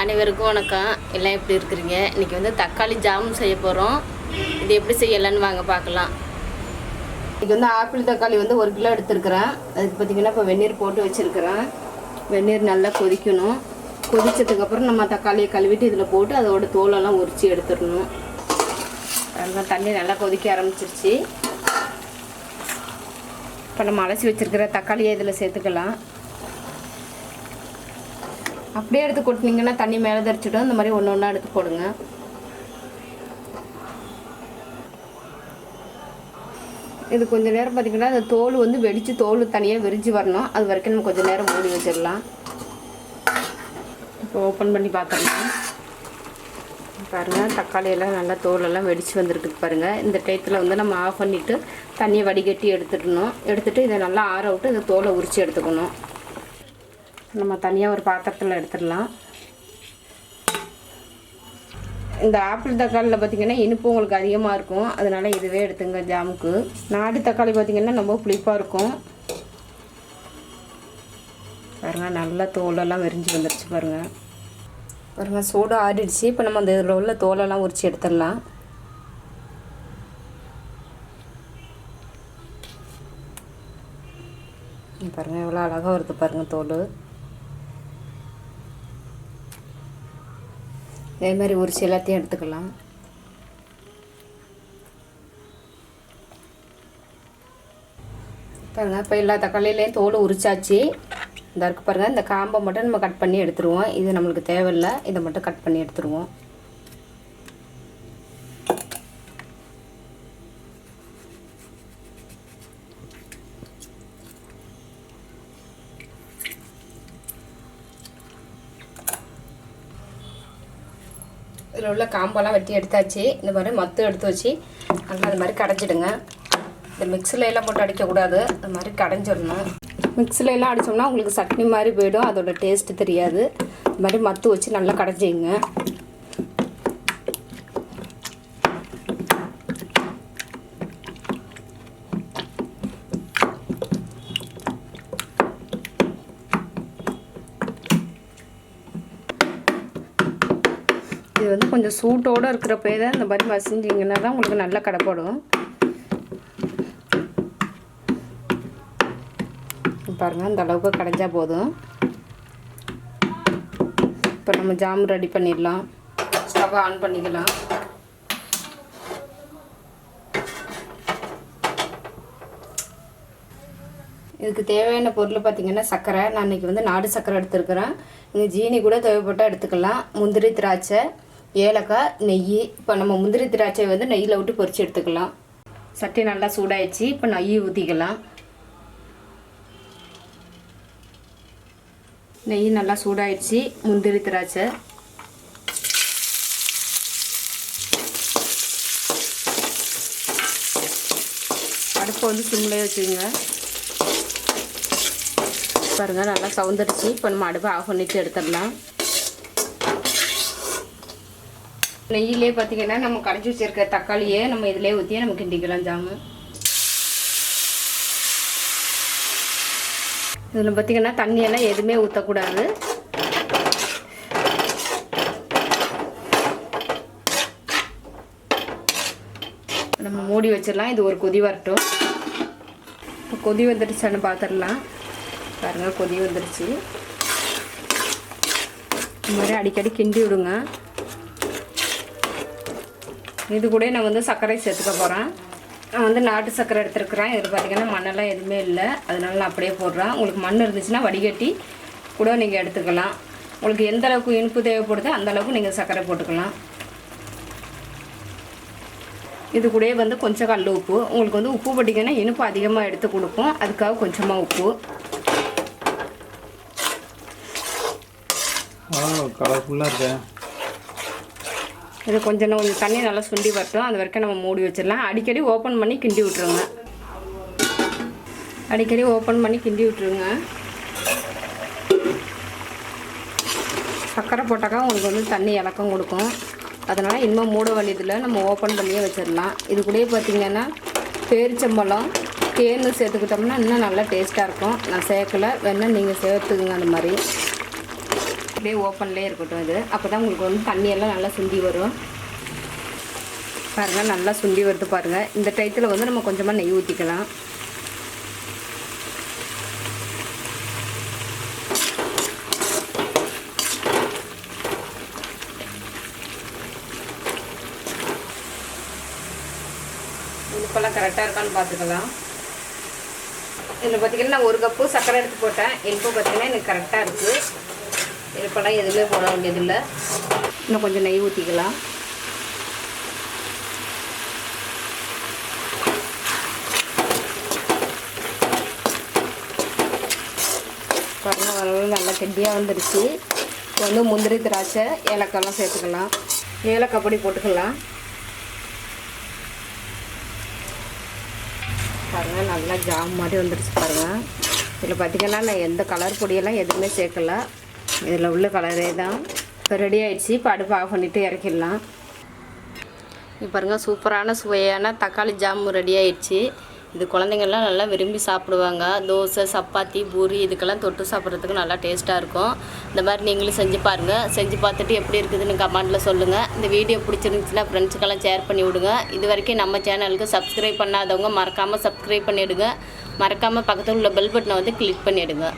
அனைவருக்கும் வணக்கம். எல்லாம் எப்படி இருக்கிறீங்க? இன்றைக்கி வந்து தக்காளி ஜாமுன் செய்ய போகிறோம் இது எப்படி செய்யலான்னு வாங்க பார்க்கலாம். இன்றைக்கி வந்து ஆப்பிள் தக்காளி வந்து ஒரு கிலோ எடுத்துருக்கிறேன். அதுக்கு பார்த்திங்கன்னா இப்போ வெந்நீர் போட்டு வச்சுருக்கிறேன். வெந்நீர் நல்லா கொதிக்கணும். கொதித்ததுக்கப்புறம் நம்ம தக்காளியை கழுவிட்டு இதில் போட்டு அதோட தோலெல்லாம் உரித்து எடுத்துடணும். அதெல்லாம் தண்ணி நல்லா கொதிக்க ஆரம்பிச்சிருச்சு. இப்போ நம்ம அலசி வச்சுருக்கிற தக்காளியை இதில் சேர்த்துக்கலாம். அப்படியே எடுத்து கொட்டினீங்கன்னா தண்ணி மேலே தெரிச்சிடும் இந்த மாதிரி ஒன்று ஒன்றா எடுத்து போடுங்க. இது கொஞ்சம் நேரம் பார்த்தீங்கன்னா அந்த தோல் வந்து வெடித்து தோல் தனியாக விரிஞ்சு வரணும். அது வரைக்கும் நம்ம கொஞ்சம் நேரம் மூடி வச்சிடலாம். இப்போ ஓப்பன் பண்ணி பார்த்துடலாம் பாருங்கள் தக்காளியெல்லாம் நல்லா தோலெல்லாம் வெடித்து வந்திருக்கு பாருங்கள் இந்த டயத்தில் வந்து நம்ம ஆஃப் பண்ணிவிட்டு தண்ணியை வடிகட்டி எடுத்துடணும். எடுத்துகிட்டு இதை நல்லா ஆற விட்டு இந்த தோலை உரித்து எடுத்துக்கணும். நம்ம தனியாக ஒரு பாத்திரத்தில் எடுத்துடலாம். இந்த ஆப்பிள் தக்காளியில் பார்த்திங்கன்னா இனிப்பு உங்களுக்கு அதிகமாக இருக்கும். அதனால் இதுவே எடுத்துங்க ஜாமுக்கு. நாட்டு தக்காளி பார்த்திங்கன்னா ரொம்ப புளிப்பாக இருக்கும். பாருங்கள் நல்லா தோலெல்லாம் விரிஞ்சு வந்துருச்சு பாருங்கள் பாருங்கள் சூடு ஆறிடுச்சு. இப்போ நம்ம அந்த இதில் உள்ள தோலெல்லாம் உரித்து எடுத்துடலாம். பாருங்கள் எவ்வளோ அழகாக வருது பாருங்கள் தோல். இதே மாதிரி உரிச்சு எல்லாத்தையும் எடுத்துக்கலாம். பாருங்க இப்போ எல்லா தக்காளியிலையும் தோல் உரிச்சாச்சு. இந்த இருக்கு பாருங்கள் இந்த காம்பை மட்டும் நம்ம கட் பண்ணி எடுத்துருவோம். இது நம்மளுக்கு தேவையில்லை இதை மட்டும் கட் பண்ணி எடுத்துருவோம். இதில் உள்ள காம்பெல்லாம் வெட்டி எடுத்தாச்சு. இந்த மாதிரி மத்து எடுத்து வச்சு நல்லா அது மாதிரி கடைஞ்சிடுங்க. இந்த மிக்சியில் எல்லாம் போட்டு அடிக்கக்கூடாது. அது மாதிரி கடைஞ்சிடணும். மிக்சியில் எல்லாம் அடித்தோம்னா உங்களுக்கு சட்னி மாதிரி போயிடும். அதோட டேஸ்ட்டு தெரியாது. இந்த மாதிரி மத்து வச்சு நல்லா கடைஞ்சிங்க வந்து கொஞ்சம் சூட்டோடு இருக்கிறப்பே தான் இந்த மாதிரி மசிஞ்சிங்கன்னா தான் உங்களுக்கு நல்லா கடைப்படும். பாருங்கள் அந்த அளவுக்கு கடைஞ்சா போதும். இப்போ நம்ம ஜாம் ரெடி பண்ணிடலாம். ஸ்டவ் ஆன் பண்ணிக்கலாம். இதுக்கு தேவையான பொருள் பார்த்திங்கன்னா சர்க்கரை. நான் இன்றைக்கி வந்து நாடு சர்க்கரை எடுத்துருக்குறேன். நீங்கள் ஜீனி கூட தேவைப்பட்டால் எடுத்துக்கலாம். முந்திரி திராட்சை. ஏலக்காய் நெய். இப்போ நம்ம முந்திரி திராட்சை வந்து நெய்யில் விட்டு பொறிச்சு எடுத்துக்கலாம். சட்டி நல்லா சூடாயிடுச்சு. இப்போ நெய் ஊற்றிக்கலாம் நெய் நல்லா சூடாயிடுச்சு. முந்திரி திராட்சை. அடுப்பை வந்து சிம்லேயே வச்சுக்கோங்க. பாருங்கள் நல்லா சவுந்தரிச்சு இப்போ நம்ம அடுப்பை ஆஃப் பண்ணிவிட்டு எடுத்துடலாம். நெய்யிலே பார்த்தீங்கன்னா நம்ம கடைஞ்சி வச்சிருக்க தக்காளியை நம்ம இதிலே ஊற்றியே நம்ம கிண்டிக்கலாம் ஜாமு. இதில் பார்த்தீங்கன்னா தண்ணியெல்லாம் எதுவுமே ஊற்றக்கூடாது நம்ம மூடி வச்சிடலாம். இது ஒரு கொதி வரட்டும். இப்போ கொதி வந்துடுச்சான்னு பார்த்துடலாம் பாருங்கள் கொதி வந்துடுச்சு. இந்த மாதிரி அடிக்கடி கிண்டி விடுங்க. இது கூட நான் வந்து சர்க்கரை சேர்த்துக்க போகிறேன் நான் வந்து நாட்டு சர்க்கரை எடுத்துருக்குறேன். இது பார்த்திங்கன்னா மண்ணெல்லாம் எதுவுமே இல்லை. அதனால நான் அப்படியே போடுறேன். உங்களுக்கு மண் இருந்துச்சுன்னா வடிகட்டி கூட நீங்கள் எடுத்துக்கலாம். உங்களுக்கு எந்த அளவுக்கு இனிப்பு தேவைப்படுதோ அந்த அளவுக்கு நீங்கள் சர்க்கரை போட்டுக்கலாம். இது கூடயே வந்து கொஞ்சம் கல் உப்பு. உங்களுக்கு வந்து உப்பு போட்டிங்கன்னா இனிப்பு அதிகமாக எடுத்து கொடுக்கும். அதுக்காக கொஞ்சமாக உப்பு. கலர்ஃபுல்லாக இருக்கேன் இது கொஞ்சம் இன்னும் கொஞ்சம் தண்ணி நல்லா சுண்டி வரட்டும். அது வரைக்கும் நம்ம மூடி வச்சிடலாம். அடிக்கடி ஓப்பன் பண்ணி கிண்டி விட்ருங்க அடிக்கடி ஓப்பன் பண்ணி கிண்டி விட்ருங்க சர்க்கரை போட்டாக்கா உங்களுக்கு வந்து தண்ணி இலக்கம் கொடுக்கும். அதனால் இன்னும் மூட வேண்டியதில் நம்ம ஓப்பன் பண்ணியே வச்சிடலாம். இது கூடயே பார்த்தீங்கன்னா பேரிச்சம்பழம் தேன் சேர்த்துக்கிட்டோம்னா இன்னும் நல்லா டேஸ்ட்டாக இருக்கும். நான் சேர்க்கல. வேணால் நீங்கள் சேர்த்துக்குங்க அந்த மாதிரி. அப்படியே ஓப்பன்லேயே இருக்கட்டும் இது. அப்போ தான் உங்களுக்கு வந்து தண்ணியெல்லாம் நல்லா சுண்டி வரும். பாருங்கள் நல்லா சுண்டி வருது பாருங்கள் இந்த டயத்தில் வந்து நம்ம கொஞ்சமாக நெய் ஊற்றிக்கலாம் உப்பெல்லாம் கரெக்டாக இருக்கான்னு பார்த்துக்கலாம் இதில் பார்த்தீங்கன்னா நான் ஒரு கப்பு சர்க்கரை எடுத்து போட்டேன். இனிப்பு பார்த்தீங்கன்னா எனக்கு கரெக்டாக இருக்குது இனிப்பெல்லாம் எதுவுமே போட வேண்டியதில்லை. இன்னும் கொஞ்சம் நெய் ஊற்றிக்கலாம் பாருங்க வரவு நல்லா கெட்டியாக வந்துருச்சு. இப்போ வந்து முந்திரி திராட்சை ஏலக்காய்லாம் சேர்த்துக்கலாம். ஏலக்காய் பொடி போட்டுக்கலாம். பாருங்கள் நல்லா ஜாம் மாதிரி வந்துருச்சு பாருங்கள் இதில் பார்த்திங்கன்னா நான் எந்த கலர் பொடியெல்லாம் எதுவுமே சேர்க்கலை. இதில் உள்ள கலரே தான். இப்போ ரெடி ஆயிடுச்சு. இப்போ அடுப்பு ஆஃப் பண்ணிவிட்டு இறக்கிடலாம். இப்போ பாருங்கள் சூப்பரான சுவையான தக்காளி ஜாம் ரெடி ஆயிடுச்சு. இது குழந்தைங்கள்லாம் நல்லா விரும்பி சாப்பிடுவாங்க. தோசை சப்பாத்தி பூரி இதுக்கெல்லாம் தொட்டு சாப்பிட்றதுக்கு நல்லா டேஸ்ட்டாக இருக்கும். இந்த மாதிரி நீங்களும் செஞ்சு பாருங்கள் செஞ்சு பார்த்துட்டு எப்படி இருக்குதுன்னு கமெண்ட்டில் சொல்லுங்கள் இந்த வீடியோ பிடிச்சிருந்துச்சுன்னா ஃப்ரெண்ட்ஸுக்கெல்லாம் ஷேர் பண்ணி விடுங்க. இது வரைக்கும் நம்ம சேனலுக்கு சப்ஸ்கிரைப் பண்ணாதவங்க மறக்காமல் சப்ஸ்கிரைப் பண்ணிவிடுங்க மறக்காமல் பக்கத்தில் உள்ள பெல் பட்டனை வந்து கிளிக் பண்ணிவிடுங்க